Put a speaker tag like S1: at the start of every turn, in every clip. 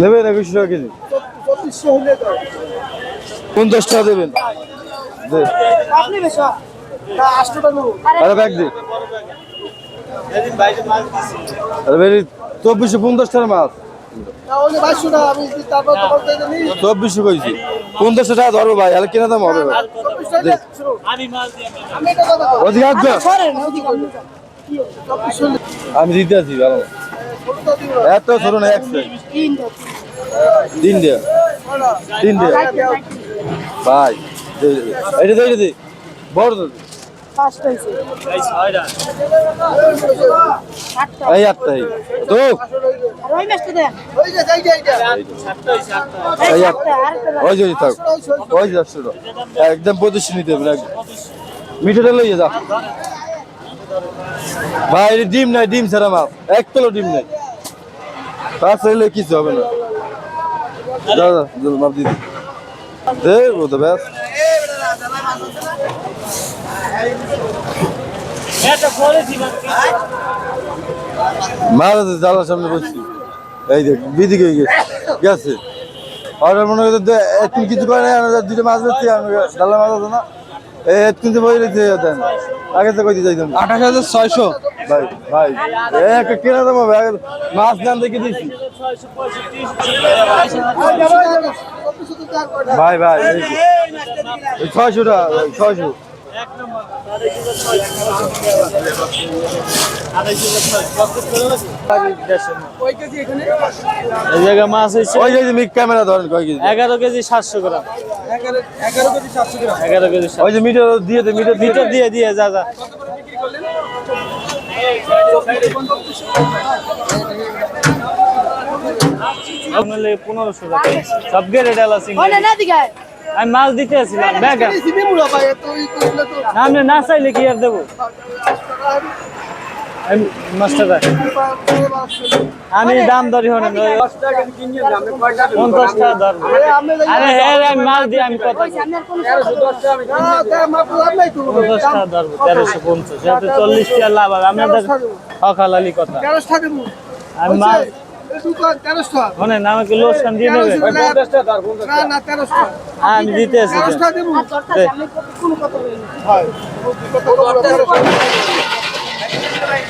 S1: নেবেন একুশশো টাকা কেজি? পঞ্চাশ টাকা দেবেন। চব্বিশশো পঞ্চাশ টাকা মাছ চব্বিশশো কইছি। পঞ্চাশশো টাকা ধরবো ভাই আর কেনা দাম হবে
S2: আমি
S1: দিতে আছি, ভালো। এত ছোট না একশো তিন দিয়ে তিন দিয়ে ভাই। এটা দে, এটা বড় তো
S2: যে
S1: একদম পঁচিশশো নিতে হবে একদম। মিঠাটা লইয়ে যা। ভাই ডিম নাই, ডিম ছাড়া মাছ এক কিলো ডিম নাই। পাঁচ হইলে কিছু হবে না। জল মাপ দিদি দে, ও তো ব্যাস। আছে জালার সামনে বসছি। এই বিদিকে হয়ে গেছে অর্ডার মনে করতে এতক্ষণ কিছু করে দুটো মাছ বেচছি ডালা মাছ আছে না? এতক্ষণ তো আগে তো কইতে যাইতাম। আঠাশ হাজার ছয়শো। ভাই ভাই। এ একটা কেনা দাম হবে আগে মাছ দাম দেখে
S2: কয়টা
S1: ভাই ভাই ছয়শো টাকা ছয়শো
S2: ওই কেজি এখানে
S3: এই জায়গায় মাছ
S1: ওই যে ক্যামেরা ধরেন কয় কেজি?
S3: এগারো কেজি সাতশো গ্রাম।
S2: এগারো এগারো কেজি সাতশো গ্রাম।
S3: এগারো কেজি
S1: ওই যে মিটার দিয়ে দে মিটার দিয়ে
S3: দিয়ে দিয়ে যা যা। পনেরোশো টাকা সব গেড়ে ডালা সিঙ্গেল আমি মাছ দিতে আসছিলাম ব্যাগ আপনি না চাইলে কি আর দেবো আমি মাস্টার আমি দাম দরি হন পঞ্চাশ টাকা দর। আরে হ্যাঁ আমি আমি কত পঞ্চাশ টাকা ধরবো তেরোশো পঞ্চাশ। এতে চল্লিশ টাকা লাভ হবে। আপনাদের কথা। আমি আমি আছি
S2: তেরোশো টাকা দেবো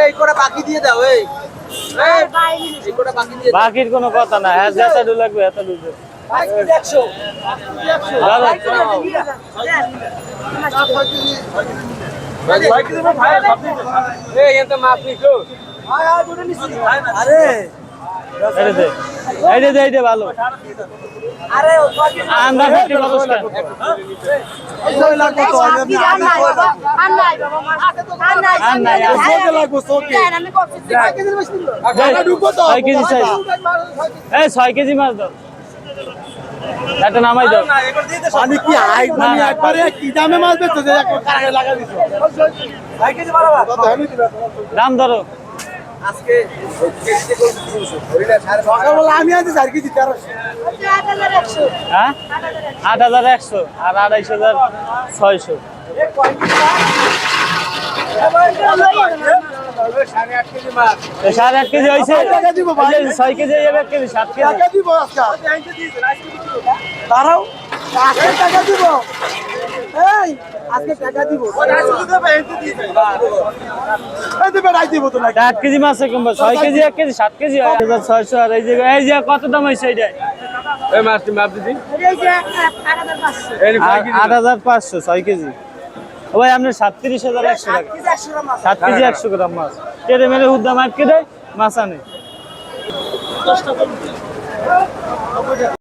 S3: এই
S2: করে বাকি দিয়ে দাও এই।
S3: বাকির কোনো কথা না হ্যাঁ যেটা লাগবে এত ডুবে
S2: বাকি একশো।
S3: দাদা
S2: আরে।
S3: এই দে এই দে এই দে ভালো।
S2: আরে
S3: আন্দাজ ফিফটি কত
S2: ছয়
S3: কেজি চাই এই ছয় কেজি মাছ দাও একটা নামাই দাও
S2: আমি কি আই
S3: মানে
S2: একবারে কি দামে মাছ যে লাগা দিছো কেজি বাড়াবা
S3: দাম ধরো।
S2: সকালবেলা আমি আনছি চার কেজি তেরোশো।
S3: হ্যাঁ? আট হাজার একশো আর আড়াইশ হাজার ছয়শো।
S2: সাড়ে আট কেজি
S3: হয়েছে। ছয় কেজি এক কেজি সাত কেজি।
S2: টাকা দিব দাঁড়াও। টাকা দিব। আজকে টাকা দিব। এই দিবে রাই দিব তো নাকি?
S3: আট কেজি মাছ কিংবা ছয় কেজি এক কেজি সাত কেজি হয়। হাজার ছয়শো আর এই যে এই যে কত দাম হয়েছে আট হাজার পাঁচশো। ছয় কেজি ও ভাই আপনার সাতত্রিশ হাজার একশো টাকা। সাত কেজি একশো গ্রাম মাছ। কেটে মেরে হুদ্দাম আটকে দেয় মাছ আনে।